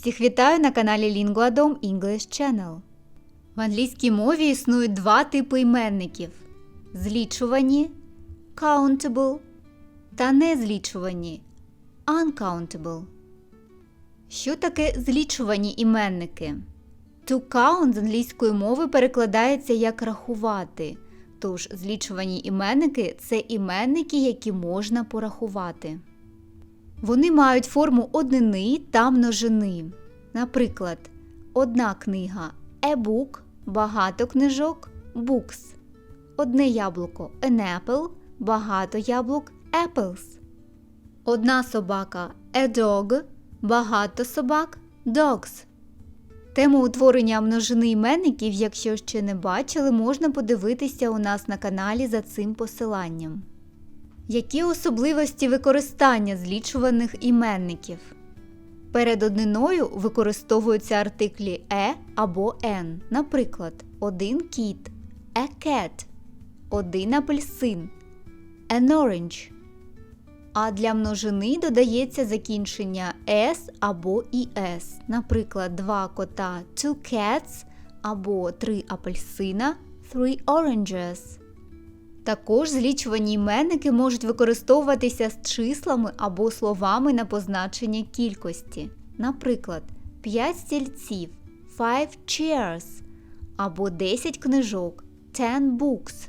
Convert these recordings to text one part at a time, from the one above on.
Всіх вітаю на каналі LinguaDom English Channel. В англійській мові існують два типи іменників: злічувані countable та незлічувані uncountable. Що таке злічувані іменники? To count з англійської мови перекладається як рахувати. Тож злічувані іменники це іменники, які можна порахувати. Вони мають форму однини та множини. Наприклад, одна книга a book, багато книжок books. Одне яблуко an apple, багато яблук apples. Одна собака a dog, багато собак dogs. Тему утворення множини іменників, якщо ще не бачили, можна подивитися у нас на каналі за цим посиланням. Які особливості використання злічуваних іменників? Перед одниною використовуються артиклі е або ен. Наприклад, один кіт a cat, один апельсин an orange. А для множини додається закінчення s або іс. Наприклад, два кота two cats або три апельсина three oranges. Також злічувані іменники можуть використовуватися з числами або словами на позначення кількості. Наприклад, 5 стільців five chairs або 10 книжок ten books.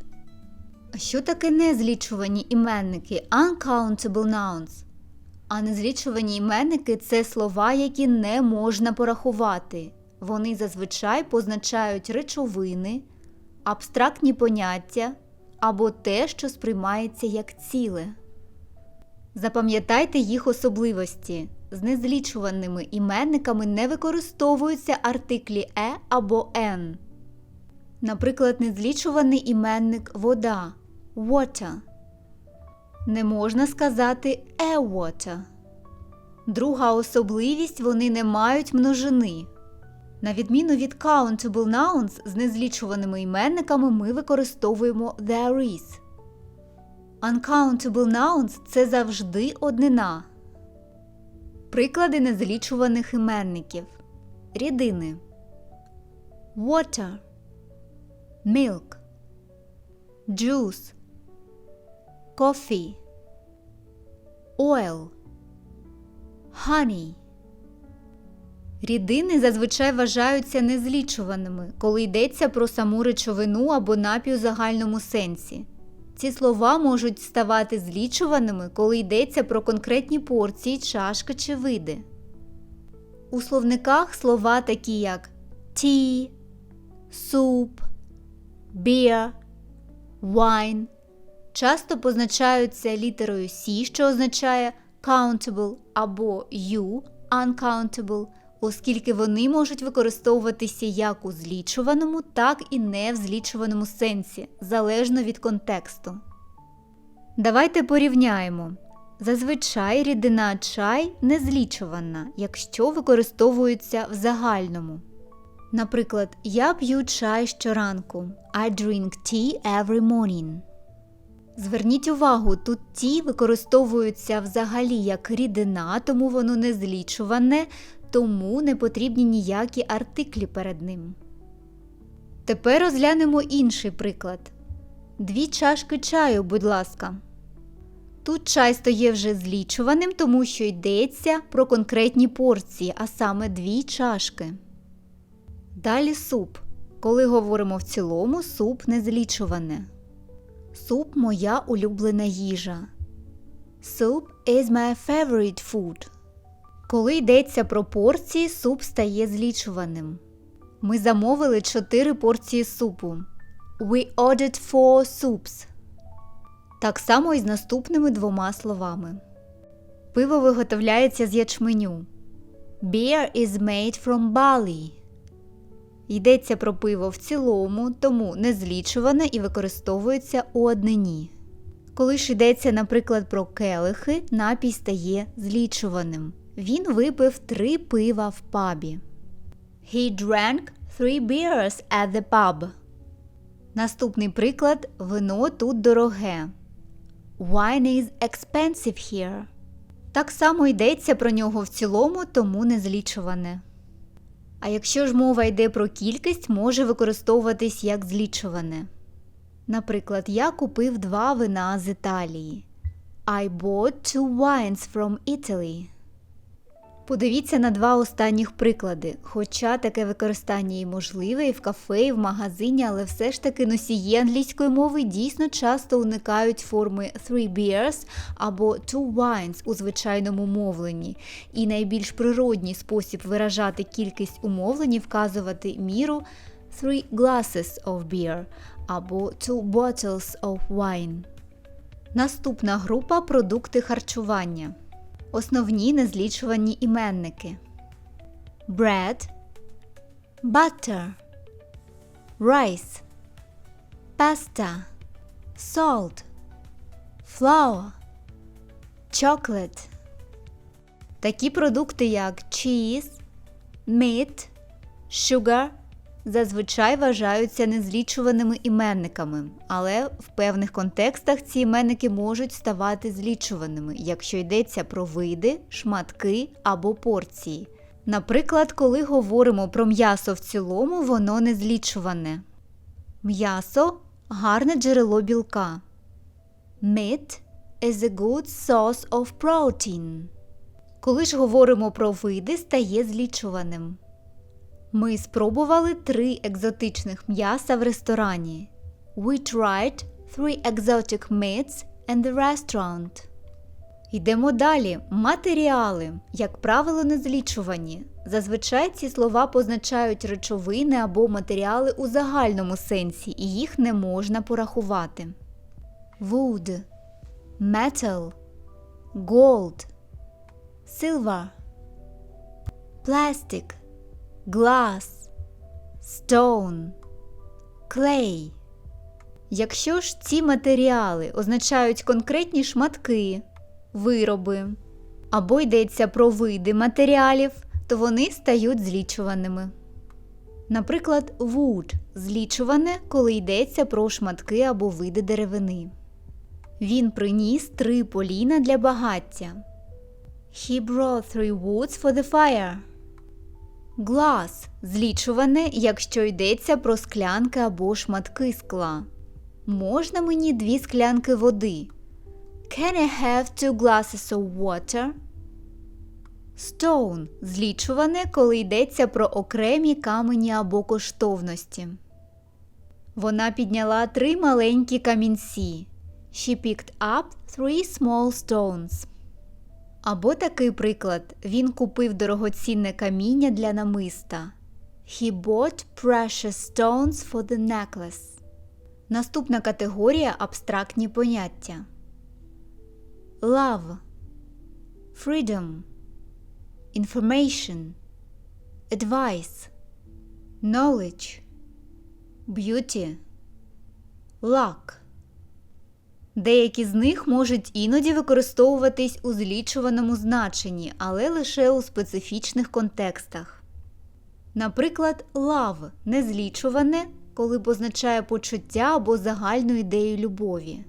А що таке незлічувані іменники uncountable nouns? А незлічувані іменники це слова, які не можна порахувати. Вони зазвичай позначають речовини, абстрактні поняття або те, що сприймається як ціле. Запам'ятайте їх особливості. З незлічуваними іменниками не використовуються артиклі е або н. Наприклад, незлічуваний іменник вода water. Не можна сказати a water. Друга особливість вони не мають множини. На відміну від countable nouns з незлічуваними іменниками ми використовуємо there is. Uncountable nouns це завжди однина. Приклади незлічуваних іменників. Рідини. Water. Milk. Juice. Coffee. Oil. Honey. Рідини зазвичай вважаються незлічуваними, коли йдеться про саму речовину або напій у загальному сенсі. Ці слова можуть ставати злічуваними, коли йдеться про конкретні порції, чашки чи види. У словниках слова такі як tea, soup, beer, wine часто позначаються літерою C, що означає countable або U uncountable, оскільки вони можуть використовуватися як у злічуваному, так і не в злічуваному сенсі, залежно від контексту. Давайте порівняємо. Зазвичай рідина чай не злічувана, якщо використовується в загальному. Наприклад, я п'ю чай щоранку. I drink tea every morning. Зверніть увагу, тут ті використовуються взагалі як рідина, тому воно не злічуване, тому не потрібні ніякі артиклі перед ним. Тепер розглянемо інший приклад. Дві чашки чаю, будь ласка. Тут чай стає вже злічуваним, тому що йдеться про конкретні порції, а саме дві чашки. Далі суп. Коли говоримо в цілому, суп не злічуване. Суп моя улюблена їжа. Soup is my favorite food. Коли йдеться про порції, суп стає злічуваним. Ми замовили 4 порції супу. We ordered four soups. Так само і з наступними двома словами. Пиво виготовляється з ячменю. Beer is made from barley. Йдеться про пиво в цілому, тому не злічуване і використовується у однині. Коли ж йдеться, наприклад, про келихи, напій стає злічуваним. Він випив три пива в пабі. He drank three beers at the pub. Наступний приклад вино тут дороге. Wine is expensive here. Так само йдеться про нього в цілому, тому незлічуване. А якщо ж мова йде про кількість, може використовуватись як злічуване. Наприклад, я купив два вина з Італії. I bought two wines from Italy. Подивіться на два останніх приклади. Хоча таке використання і можливе і в кафе, і в магазині, але все ж таки носії англійської мови дійсно часто уникають форми three beers або two wines у звичайному мовленні. І найбільш природній спосіб виражати кількість у вказувати міру three glasses of beer або two bottles of wine. Наступна група продукти харчування. Основні незлічувані іменники bread, butter, rice, pasta, salt, flour, chocolate. Такі продукти, як cheese, meat, sugar зазвичай вважаються незлічуваними іменниками, але в певних контекстах ці іменники можуть ставати злічуваними, якщо йдеться про види, шматки або порції. Наприклад, коли говоримо про м'ясо в цілому, воно не злічуване. М'ясо гарне джерело білка. Meat is a good source of protein. Коли ж говоримо про види, стає злічуваним. Ми спробували три екзотичних м'яса в ресторані. We tried three exotic meats in the restaurant. Йдемо далі. Матеріали, як правило, не злічувані. Зазвичай ці слова позначають речовини або матеріали у загальному сенсі, і їх не можна порахувати. Wood, metal, gold, silver, plastic, glass, stone, clay. Якщо ж ці матеріали означають конкретні шматки, вироби або йдеться про види матеріалів, то вони стають злічуваними. Наприклад, wood злічуване, коли йдеться про шматки або види деревини. Він приніс три поліна для багаття. He brought three woods for the fire. Глас злічуване, якщо йдеться про склянки або шматки скла. Можна мені дві склянки води? Can I have two glasses of water? Stone злічуване, коли йдеться про окремі камені або коштовності. Вона підняла три маленькі камінці. She picked up three small stones. Або такий приклад: він купив дорогоцінне каміння для намиста. He bought precious stones for the necklace. Наступна категорія абстрактні поняття. Love, freedom, information, advice, knowledge, beauty, luck. Деякі з них можуть іноді використовуватись у злічуваному значенні, але лише у специфічних контекстах. Наприклад, love незлічуване, коли позначає почуття або загальну ідею любові.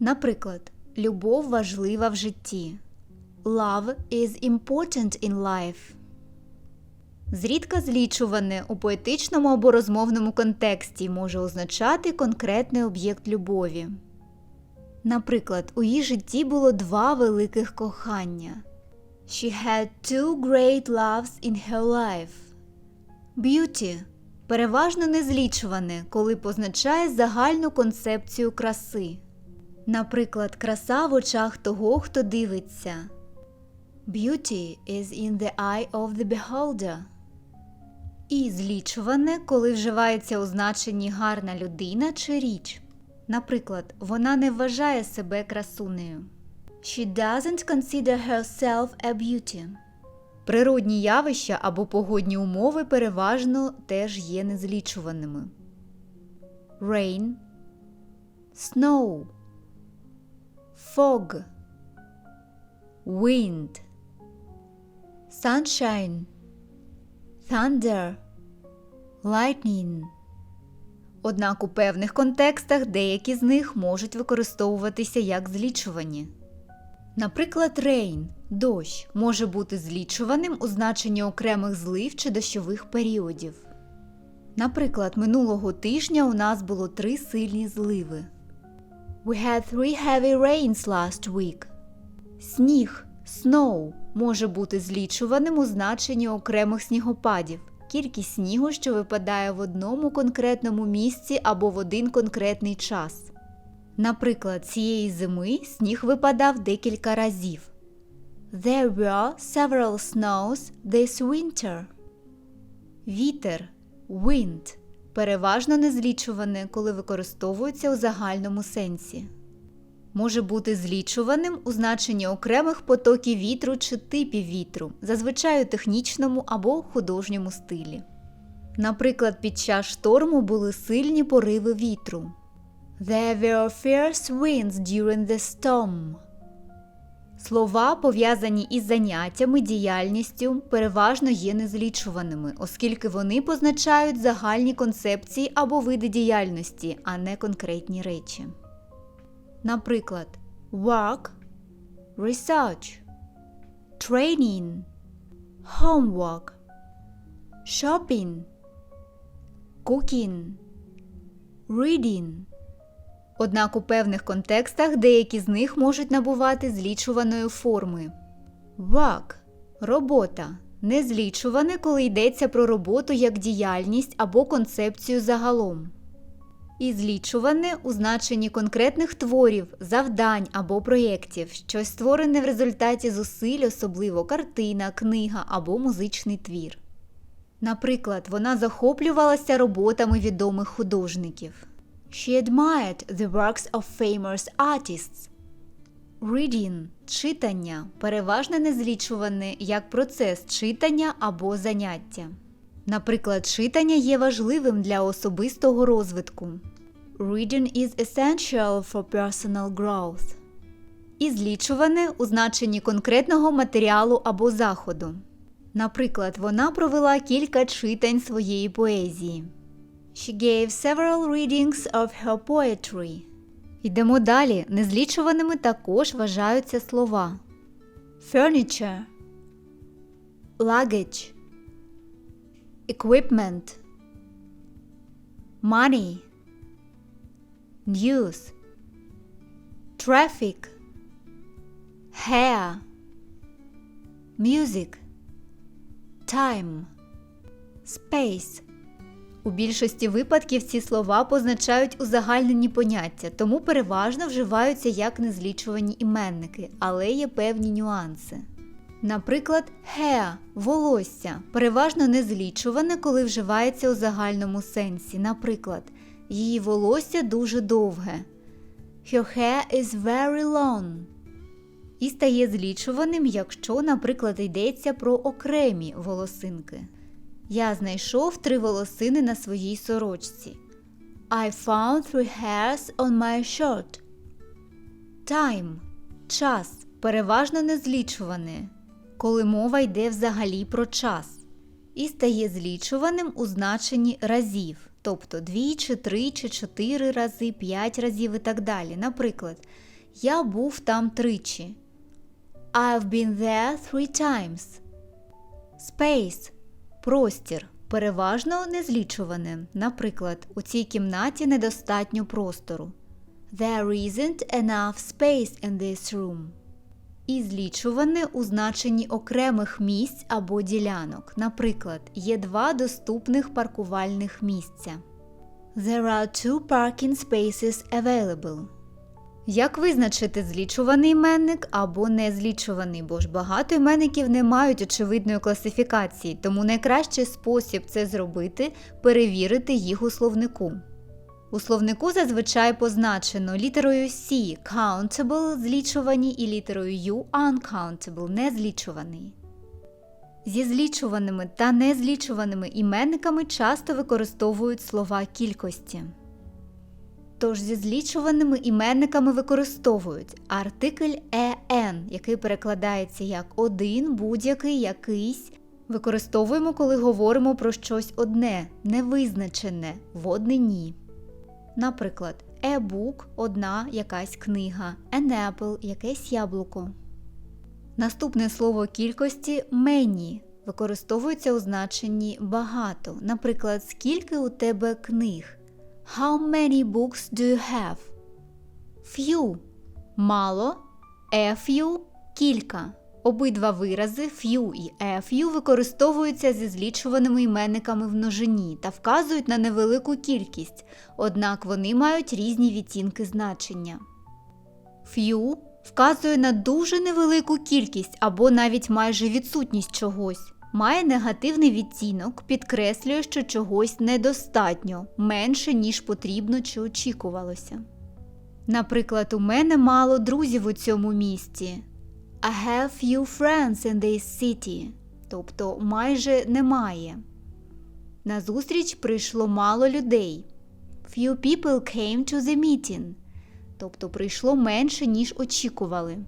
Наприклад, любов важлива в житті. Love is important in life. Зрідка злічуване у поетичному або розмовному контексті може означати конкретний об'єкт любові. Наприклад, у її житті було два великих кохання. She had two great loves in her life. Beauty переважно незлічуване, коли позначає загальну концепцію краси. Наприклад, краса в очах того, хто дивиться. Beauty is in the eye of the beholder. І злічуване, коли вживається у значенні гарна людина чи річ. Наприклад, вона не вважає себе красунею. She doesn't consider herself a beauty. Природні явища або погодні умови переважно теж є незлічуваними. Rain, snow, fog, wind, sunshine, thunder, lightning. Однак у певних контекстах деякі з них можуть використовуватися як злічувані. Наприклад, rain – дощ може бути злічуваним у значенні окремих злив чи дощових періодів. Наприклад, минулого тижня у нас було три сильні зливи. We had three heavy rains last week. Сніг snow може бути злічуваним у значенні окремих снігопадів. Кількість снігу, що випадає в одному конкретному місці або в один конкретний час. Наприклад, цієї зими сніг випадав декілька разів. There were several snows this winter. Вітер wind переважно незлічуване, коли використовується у загальному сенсі. Може бути злічуваним у значенні окремих потоків вітру чи типів вітру, зазвичай у технічному або художньому стилі. Наприклад, під час шторму були сильні пориви вітру. There were fierce winds during the storm. Слова, пов'язані із заняттями, діяльністю, переважно є незлічуваними, оскільки вони позначають загальні концепції або види діяльності, а не конкретні речі. Наприклад, work, research, training, homework, shopping, cooking, reading. Однак у певних контекстах деякі з них можуть набувати злічуваної форми. Work – робота. Не злічуване, коли йдеться про роботу як діяльність або концепцію загалом. І злічуване у значенні конкретних творів, завдань або проєктів, щось створене в результаті зусиль, особливо картина, книга або музичний твір. Наприклад, вона захоплювалася роботами відомих художників. She admired the works of famous artists. Reading – читання переважно незлічуване як процес читання або заняття. Наприклад, читання є важливим для особистого розвитку. Reading is essential for personal growth. І злічуване у значенні конкретного матеріалу або заходу. Наприклад, вона провела кілька читань своєї поезії. She gave several readings of her poetry. Йдемо далі. Незлічуваними також вважаються слова furniture, luggage, equipment, money, news, traffic, hair, music, time, space. У більшості випадків ці слова позначають узагальнені поняття, тому переважно вживаються як незлічувані іменники, але є певні нюанси. Наприклад, hair – волосся переважно незлічуване, коли вживається у загальному сенсі. Наприклад, її волосся дуже довге. Her hair is very long. І стає злічуваним, якщо, наприклад, йдеться про окремі волосинки. Я знайшов три волосини на своїй сорочці. I found three hairs on my shirt. Time – час, переважно незлічуване, коли мова йде взагалі про час. І стає злічуваним у значенні разів, тобто дві, три, чи чотири рази, п'ять разів і так далі. Наприклад, я був там тричі. I've been there three times. Space Простір переважно незлічуване. Наприклад, у цій кімнаті недостатньо простору. There isn't enough space in this room. І злічуване у значенні окремих місць або ділянок. Наприклад, є два доступних паркувальних місця. There are two parking spaces available. Як визначити злічуваний іменник або незлічуваний, бо ж багато іменників не мають очевидної класифікації, тому найкращий спосіб це зробити перевірити їх у словнику. У словнику зазвичай позначено літерою C countable злічувані і літерою U uncountable незлічуваний. Зі злічуваними та незлічуваними іменниками часто використовують слова кількості. Тож зі злічуваними іменниками використовують артикль «en», який перекладається як один, будь-який, якийсь. Використовуємо, коли говоримо про щось одне, невизначене, в однині. Наприклад, a book – одна якась книга, an apple – якесь яблуко. Наступне слово кількості many використовується у значенні багато. Наприклад, скільки у тебе книг? How many books do you have? Few мало, a few кілька. Обидва вирази few і a використовуються зі злічуваними іменниками в множині та вказують на невелику кількість, однак вони мають різні відтінки значення. Few вказує на дуже невелику кількість або навіть майже відсутність чогось. Має негативний відтінок, підкреслює, що чогось недостатньо, менше, ніж потрібно чи очікувалося. Наприклад, у мене мало друзів у цьому місті. I have few friends in this city. Тобто майже немає. На зустріч прийшло мало людей. Few people came to the meeting. Тобто прийшло менше, ніж очікували.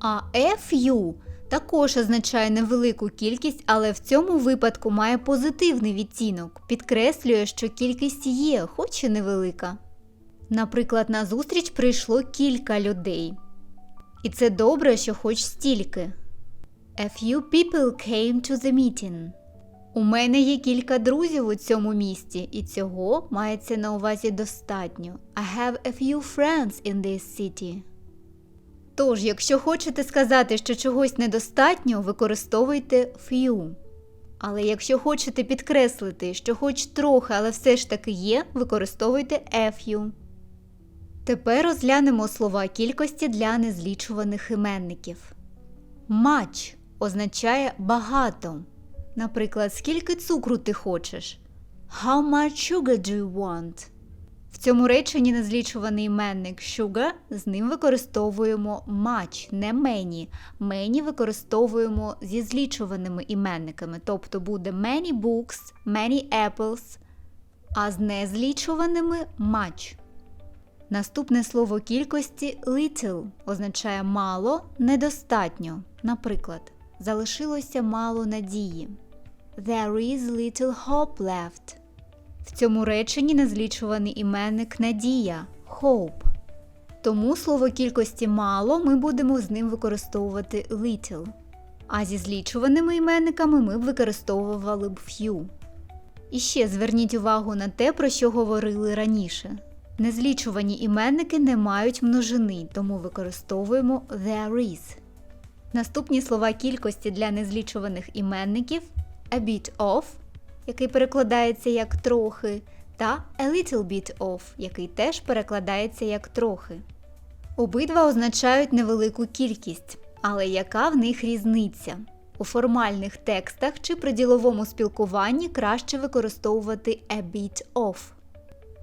А a few також означає невелику кількість, але в цьому випадку має позитивний відтінок, підкреслює, що кількість є, хоч і невелика. Наприклад, на зустріч прийшло кілька людей. І це добре, що хоч стільки. A few people came to the meeting. У мене є кілька друзів у цьому місті, і цього мається на увазі достатньо. I have a few friends in this city. Тож, якщо хочете сказати, що чогось недостатньо, використовуйте few. Але якщо хочете підкреслити, що хоч трохи, але все ж таки є, використовуйте a few. Тепер розглянемо слова кількості для незлічуваних іменників. Much означає багато. Наприклад, скільки цукру ти хочеш? How much sugar do you want? В цьому реченні незлічуваний іменник sugar, з ним використовуємо much, не many. Many використовуємо зі злічуваними іменниками, тобто буде many books, many apples, а з незлічуваними much. Наступне слово кількості little означає мало, недостатньо. Наприклад, залишилося мало надії. There is little hope left. В цьому реченні незлічуваний іменник надія hope. Тому слово кількості мало ми будемо з ним використовувати little. А зі злічуваними іменниками ми б використовували б few. І ще зверніть увагу на те, про що говорили раніше. Незлічувані іменники не мають множини, тому використовуємо there is. Наступні слова кількості для незлічуваних іменників a bit of, який перекладається як трохи, та a little bit of, який теж перекладається як трохи. Обидва означають невелику кількість, але яка в них різниця? У формальних текстах чи при діловому спілкуванні краще використовувати a bit of.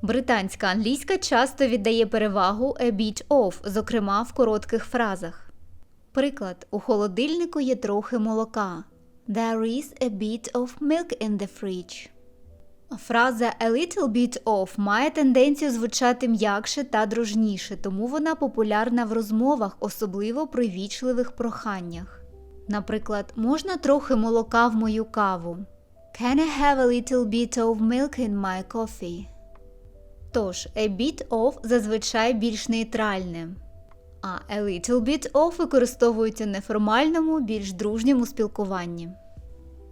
Британська англійська часто віддає перевагу a bit of, зокрема в коротких фразах. Приклад, у холодильнику є трохи молока. There is a bit of milk in the fridge. Фраза a little bit of має тенденцію звучати м'якше та дружніше, тому вона популярна в розмовах, особливо при вічливих проханнях. Наприклад, можна трохи молока в мою каву. Can I have a little bit of milk in my coffee? Тож, a bit of зазвичай більш нейтральне, а a little bit of використовується в неформальному, більш дружньому спілкуванні.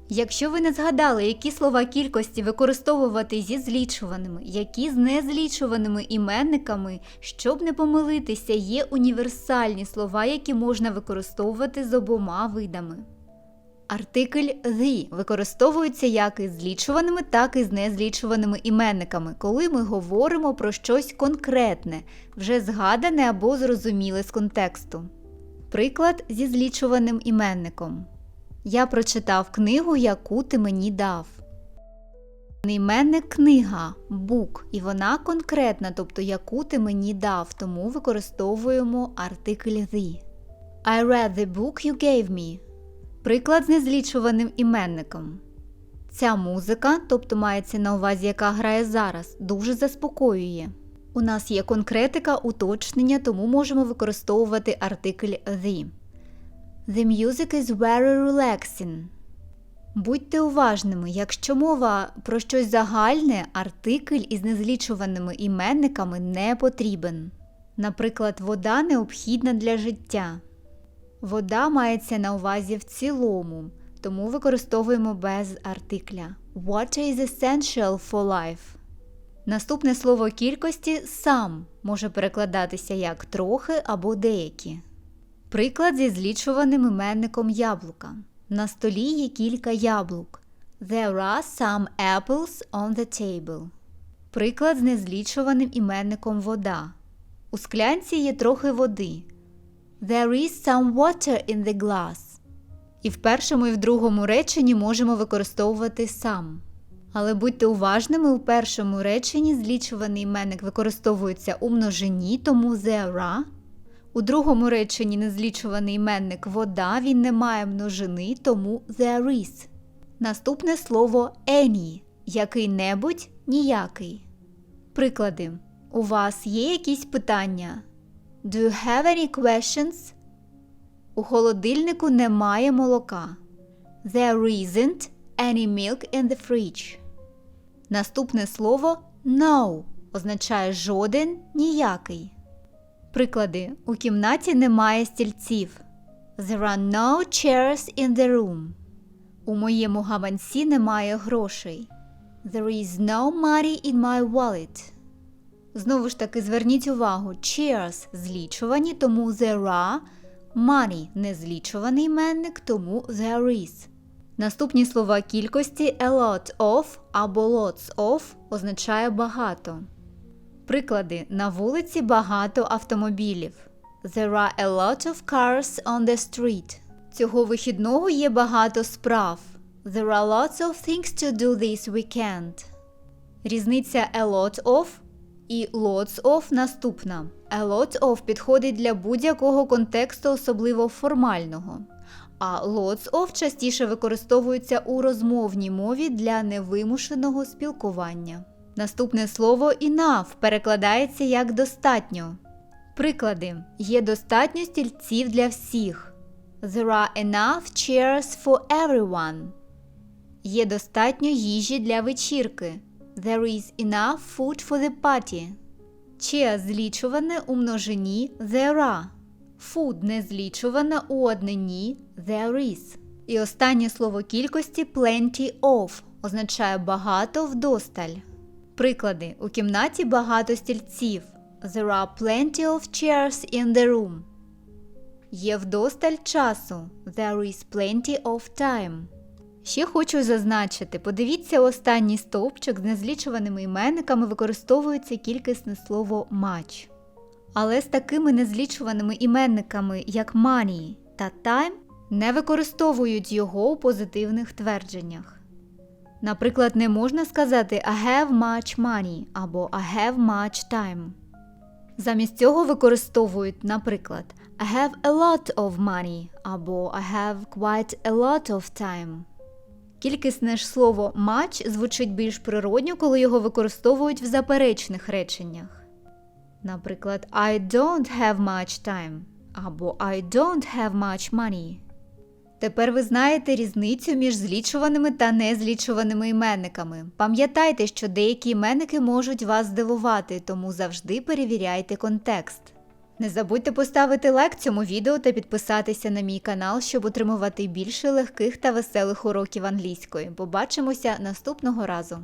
Якщо ви не згадали, які слова кількості використовувати зі злічуваними, які з незлічуваними іменниками, щоб не помилитися, є універсальні слова, які можна використовувати з обома видами. Артикль the використовується як із злічуваними, так і з незлічуваними іменниками, коли ми говоримо про щось конкретне, вже згадане або зрозуміле з контексту. Приклад зі злічуваним іменником. Я прочитав книгу, яку ти мені дав. Іменник книга book, і вона конкретна, тобто яку ти мені дав, тому використовуємо артикль the. I read the book you gave me. Приклад з незлічуваним іменником. Ця музика, тобто мається на увазі, яка грає зараз, дуже заспокоює. У нас є конкретика, уточнення, тому можемо використовувати артикль the. The music is very relaxing. Будьте уважними, якщо мова про щось загальне, артикль із незлічуваними іменниками не потрібен. Наприклад, вода необхідна для життя. Вода мається на увазі в цілому, тому використовуємо без артикля. Water is essential for life. Наступне слово кількості сам може перекладатися як трохи або деякі. Приклад зі злічуваним іменником яблука. На столі є кілька яблук. There are some apples on the table. Приклад з незлічуваним іменником вода. У склянці є трохи води. There is some water in the glass. І в першому і в другому реченні можемо використовувати сам. Але будьте уважними, у першому реченні злічуваний іменник використовується у множині, тому there are. У другому реченні незлічуваний іменник вода, він не має множини, тому there is. Наступне слово any який-небудь ніякий. Приклади. У вас є якісь питання? Do you have any questions? У холодильнику немає молока. There isn't any milk in the fridge. Наступне слово no означає жоден ніякий. Приклади. У кімнаті немає стільців. There are no chairs in the room. У моєму гаманці немає грошей. There is no money in my wallet. Знову ж таки, зверніть увагу, chairs злічувані, тому there are, money незлічуваний іменник, тому there is. Наступні слова кількості a lot of або lots of означає багато. Приклади. На вулиці багато автомобілів. There are a lot of cars on the street. Цього вихідного є багато справ. There are lots of things to do this weekend. Різниця a lot of і lots of наступна. A lot of підходить для будь-якого контексту, особливо формального. А lots of частіше використовуються у розмовній мові для невимушеного спілкування. Наступне слово enough перекладається як достатньо. Приклади: є достатньо стільців для всіх. There are enough chairs for everyone. Є достатньо їжі для вечірки. There is enough food for the party. Cheer злічуване у множині there are. Food не злічуване у однині there is. І останнє слово кількості plenty of означає багато вдосталь. Приклади: у кімнаті багато стільців. There are plenty of chairs in the room. Є вдосталь часу. There is plenty of time. Ще хочу зазначити, подивіться останній стовпчик з незлічуваними іменниками використовується кількісне слово much. Але з такими незлічуваними іменниками, як money та time, не використовують його у позитивних твердженнях. Наприклад, не можна сказати I have much money або I have much time. Замість цього використовують, наприклад, I have a lot of money або I have quite a lot of time. Кількісне ж слово much звучить більш природньо, коли його використовують в заперечних реченнях. Наприклад, I don't have much time або I don't have much money. Тепер ви знаєте різницю між злічуваними та незлічуваними іменниками. Пам'ятайте, що деякі іменники можуть вас здивувати, тому завжди перевіряйте контекст. Не забудьте поставити лайк цьому відео та підписатися на мій канал, щоб отримувати більше легких та веселих уроків англійської. Побачимося наступного разу!